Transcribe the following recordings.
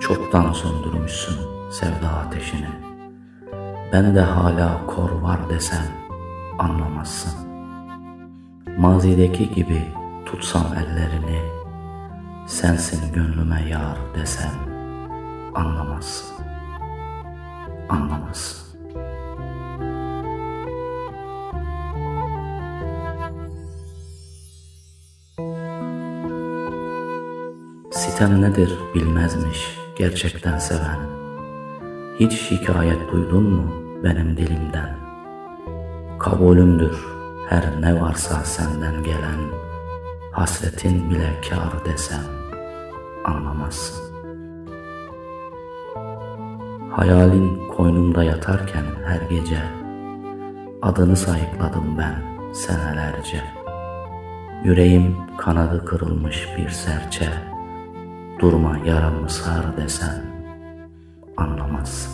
Çoktan söndürmüşsün sevda ateşini. Ben de hala kor var desem anlamazsın. Mazideki gibi tutsam ellerini, sensin gönlüme yar desem anlamazsın. Anlamazsın. Sitem nedir bilmezmiş gerçekten seven. Hiç şikayet duydun mu benim dilimden? Kabulümdür her ne varsa senden gelen. Hasretin bile kâr desem anlamazsın. Hayalin koynumda yatarken her gece adını sayıkladım ben senelerce. Yüreğim kanadı kırılmış bir serçe. Durma yaramı sar desen anlamazsın.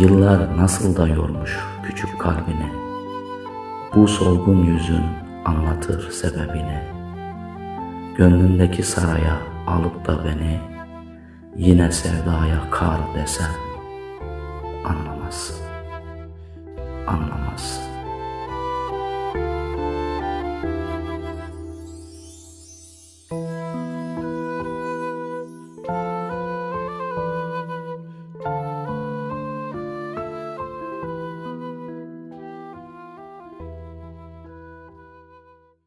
Yıllar nasıl da yormuş küçük kalbini. Bu solgun yüzün anlatır sebebini. Gönlündeki saraya alıp da beni yine sevdaya kar desem anlamazsın. Anlamazsın.